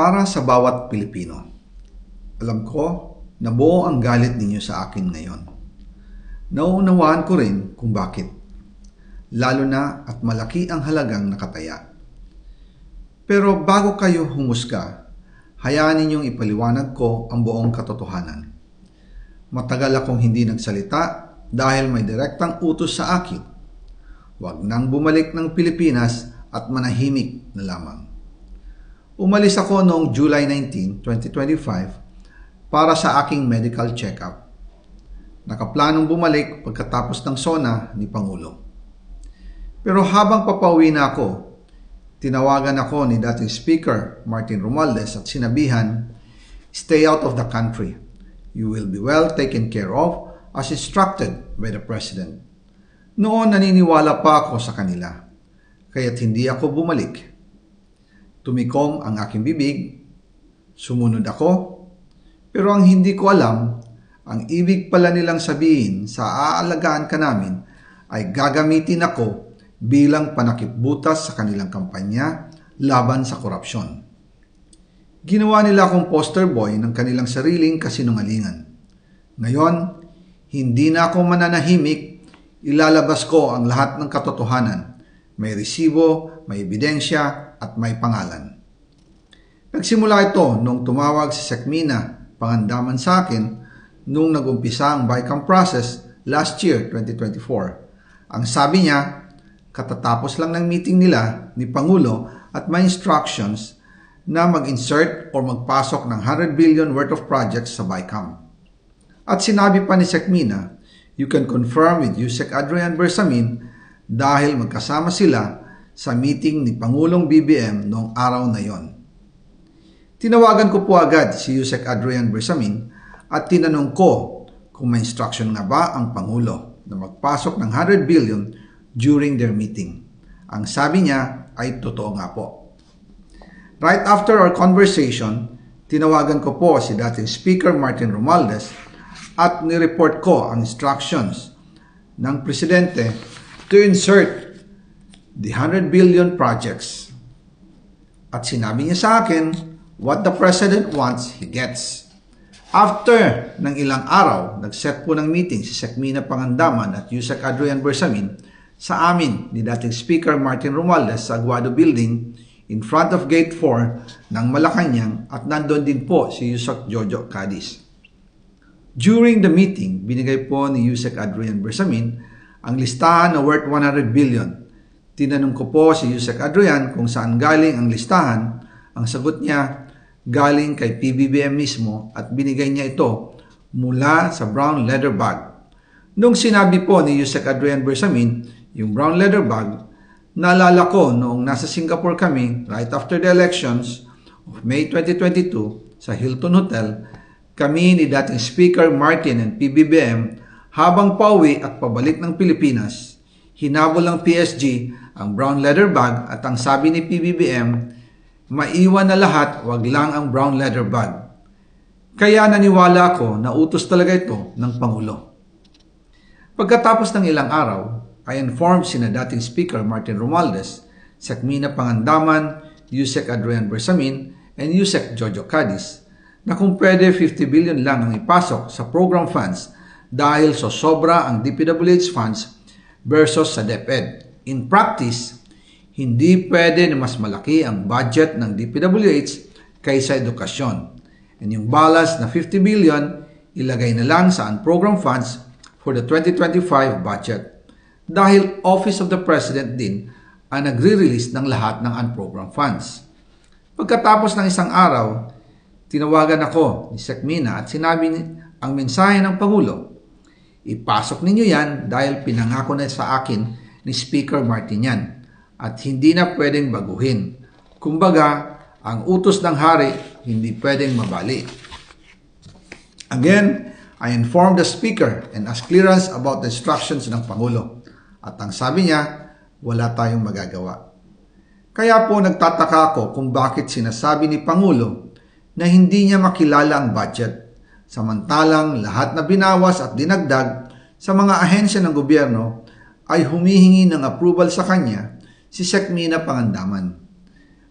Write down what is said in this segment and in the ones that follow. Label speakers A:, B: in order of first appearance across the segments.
A: para sa bawat Pilipino. Alam ko na buo ang galit ninyo sa akin ngayon. Nauunawaan ko rin kung bakit. Lalo na at malaki ang halagang nakataya. Pero bago kayo humusga, hayaan ninyong ipaliwanag ko ang buong katotohanan. Matagal akong hindi nagsalita dahil may direktang utos sa akin. Huwag nang bumalik ng Pilipinas at manahimik na lamang. Umalis ako noong July 19, 2025 para sa aking medical check-up. Nakaplanong bumalik pagkatapos ng SONA ni Pangulo. Pero habang papauwi na ako, tinawagan ako ni dating Speaker Martin Romualdez at sinabihan, Stay out of the country. You will be well taken care of as instructed by the President. Noon naniniwala pa ako sa kanila, kaya't hindi ako bumalik Tumikom ang aking bibig, sumunod ako, pero ang hindi ko alam, ang ibig pala nilang sabihin sa aalagaan ka namin ay gagamitin ako bilang panakipbutas sa kanilang kampanya laban sa korupsyon. Ginawa nila akong poster boy ng kanilang sariling kasinungalingan. Ngayon, hindi na ako mananahimik, ilalabas ko ang lahat ng katotohanan. May resibo, may ebidensya, at may pangalan. Nagsimula ito nung tumawag si Sekmina pangandaman sa akin nung nagumpisa ang BICAM process last year, 2024. Ang sabi niya, katatapos lang ng meeting nila ni Pangulo at may instructions na mag-insert or magpasok ng 100 billion worth of projects sa BICAM. At sinabi pa ni Sekmina, you can confirm with Yusek Adrian Bersamin dahil magkasama sila sa meeting ni Pangulong BBM noong araw na yon. Tinawagan ko po agad si Yusek Adrian Bersamin at tinanong ko kung may instruction nga ba ang Pangulo na magpasok ng 100 billion during their meeting. Ang sabi niya ay totoo nga po. Right after our conversation, tinawagan ko po si dating Speaker Martin Romualdez at nireport ko ang instructions ng Presidente to insert the 100 billion projects. At sinabi niya sa akin, what the President wants, he gets. After ng ilang araw, nag-set po ng meeting si Sekmina Pangandaman at Yusek Adrian Bersamin sa amin ni dating Speaker Martin Romualdez sa Aguado Building in front of Gate 4 ng Malacanang at nandun din po si Yusek Jojo Cadiz. During the meeting, binigay po ni Yusek Adrian Bersamin ang listahan na worth 100 billion Tinanong ko po si Yusek Adrian kung saan galing ang listahan. Ang sagot niya, galing kay PBBM mismo at binigay niya ito mula sa brown leather bag. Nung sinabi po ni Yusek Adrian Bersamin, yung brown leather bag, naalala ko noong nasa Singapore kami right after the elections of May 2022 sa Hilton Hotel, kami ni dating Speaker Martin and PBBM habang pauwi at pabalik ng Pilipinas, hinabol ng PSG ang brown leather bag at ang sabi ni PBBM, maiwan na lahat, wag lang ang brown leather bag. Kaya naniwala ako na utos talaga ito ng Pangulo. Pagkatapos ng ilang araw, I informed sina dating Speaker Martin Romualdez, Sekmina Pangandaman, Yusek Adrian Bersamin, and Yusek Jojo Cadiz na kung pwede 50 billion lang ang ipasok sa program funds dahil so sobra ang DPWH funds versus sa DepEd. In practice, hindi pwede na mas malaki ang budget ng DPWH kaysa edukasyon. And yung balance na 50 billion, ilagay na lang sa unprogram funds for the 2025 budget. Dahil Office of the President din ang nagre-release ng lahat ng unprogram funds. Pagkatapos ng isang araw, tinawagan ako ni Sekmina at sinabi ang mensahe ng Pangulo, ipasok ninyo yan dahil pinangako na sa akin ni Speaker Martinian at hindi na pwedeng baguhin. Kumbaga, ang utos ng hari hindi pwedeng mabali. Again, I informed the Speaker and asked clearance about the instructions ng Pangulo. At ang sabi niya, wala tayong magagawa. Kaya po nagtataka ako kung bakit sinasabi ni Pangulo na hindi niya makilala ang budget, samantalang lahat na binawas at dinagdag sa mga ahensya ng gobyerno ay humihingi ng approval sa kanya si Sekmina Pangandaman.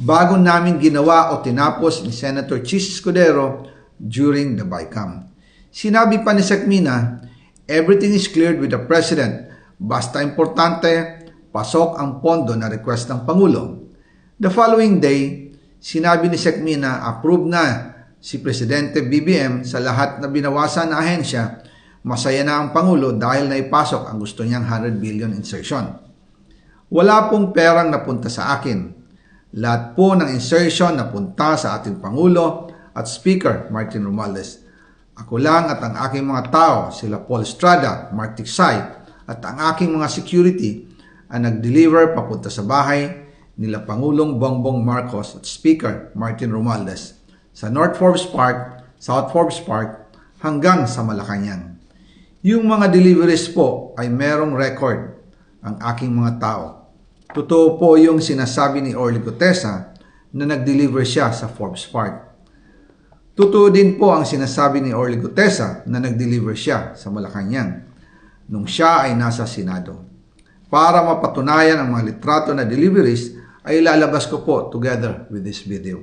A: bago namin ginawa o tinapos ni Senator Chis Escudero during the BICAM. Sinabi pa ni Sekmina, everything is cleared with the President. Basta importante, pasok ang pondo na request ng Pangulo. The following day, sinabi ni Sekmina, approve na si Presidente BBM sa lahat na binawasan na ahensya, masaya na ang Pangulo dahil naipasok ang gusto niyang 100 billion insertion. Wala pong perang napunta sa akin. Lahat po ng insertion napunta sa ating Pangulo at Speaker Martin Romualdez. Ako lang at ang aking mga tao, sila Paul Estrada, Mark Tiksay, at ang aking mga security ang nag-deliver papunta sa bahay nila Pangulong Bongbong Marcos at Speaker Martin Romualdez sa North Forbes Park, South Forbes Park hanggang sa Malacanang. Yung mga deliveries po ay merong record ang aking mga tao. Totoo po yung sinasabi ni Orly Gutesa na nag-deliver siya sa Forbes Park. Totoo din po ang sinasabi ni Orly Gutesa na nag-deliver siya sa Malacanang nung siya ay nasa Senado. Para mapatunayan ang mga litrato na deliveries ay lalabas ko po together with this video.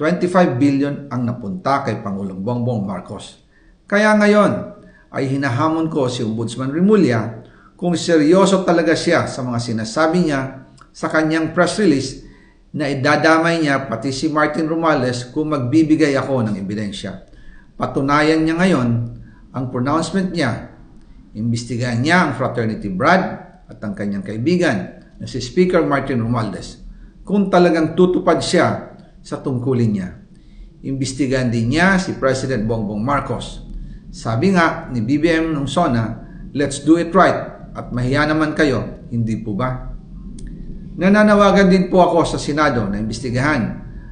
A: 25 billion ang napunta kay Pangulong Bongbong Marcos. Kaya ngayon ay hinahamon ko si Ombudsman Rimulya kung seryoso talaga siya sa mga sinasabi niya sa kanyang press release na idadamay niya pati si Martin Romales kung magbibigay ako ng ebidensya. Patunayan niya ngayon ang pronouncement niya. Imbestigahan niya ang fraternity Brad at ang kanyang kaibigan na si Speaker Martin Romualdez kung talagang tutupad siya sa tungkulin niya. Imbestigahan din niya si President Bongbong Marcos. Sabi nga ni BBM nung SONA, let's do it right at mahiya naman kayo, hindi po ba? Nananawagan din po ako sa Senado na imbestigahan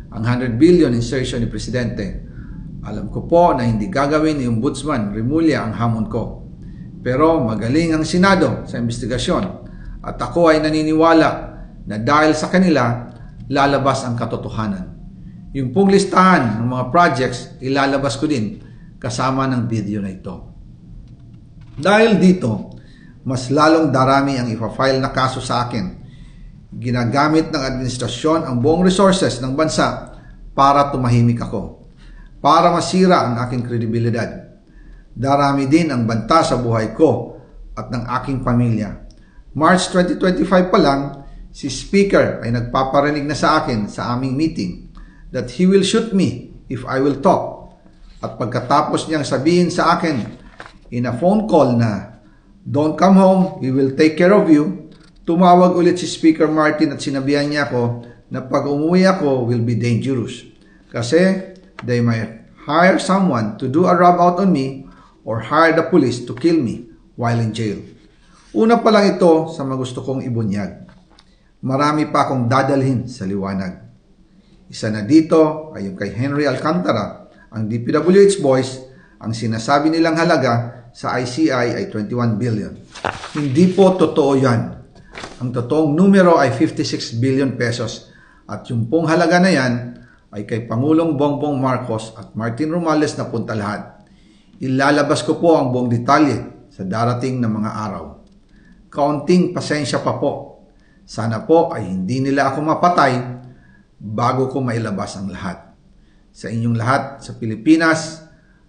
A: ang 100 billion insertion ni Presidente. Alam ko po na hindi gagawin ni Ombudsman Rimulya ang hamon ko. Pero magaling ang Senado sa investigasyon at ako ay naniniwala na dahil sa kanila, lalabas ang katotohanan. Yung pong listahan ng mga projects, ilalabas ko din kasama ng video na ito. Dahil dito, mas lalong darami ang ipa-file na kaso sa akin. Ginagamit ng administrasyon ang buong resources ng bansa para tumahimik ako. Para masira ang aking kredibilidad. Darami din ang banta sa buhay ko at ng aking pamilya. March 2025 pa lang, si Speaker ay nagpaparinig na sa akin sa aming meeting that he will shoot me if I will talk. At pagkatapos niyang sabihin sa akin in a phone call na Don't come home, we will take care of you. Tumawag ulit si Speaker Martin at sinabihan niya ako na pag umuwi ako will be dangerous. Kasi they might hire someone to do a rub out on me or hire the police to kill me while in jail. Una pa lang ito sa magusto kong ibunyag. Marami pa akong dadalhin sa liwanag. Isa na dito ay yung kay Henry Alcantara, ang DPWH boys, ang sinasabi nilang halaga sa ICI ay 21 billion. Hindi po totoo yan. Ang totoong numero ay 56 billion pesos at yung pong halaga na yan ay kay Pangulong Bongbong Marcos at Martin Romales na punta lahat. Ilalabas ko po ang buong detalye sa darating na mga araw. Kaunting pasensya pa po. Sana po ay hindi nila ako mapatay bago ko mailabas ang lahat. Sa inyong lahat sa Pilipinas,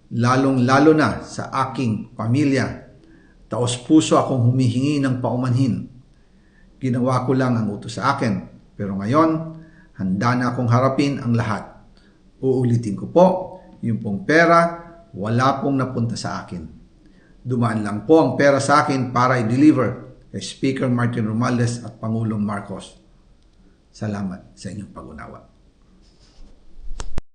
A: lalong-lalo na sa aking pamilya. Taos puso akong humihingi ng paumanhin. Ginawa ko lang ang utos sa akin, pero ngayon, handa na akong harapin ang lahat. Uulitin ko po, yung pong pera, wala pong napunta sa akin. Dumaan lang po ang pera sa akin para i-deliver kay Speaker Martin Romales at Pangulong Marcos. Salamat sa inyong pag-unawa.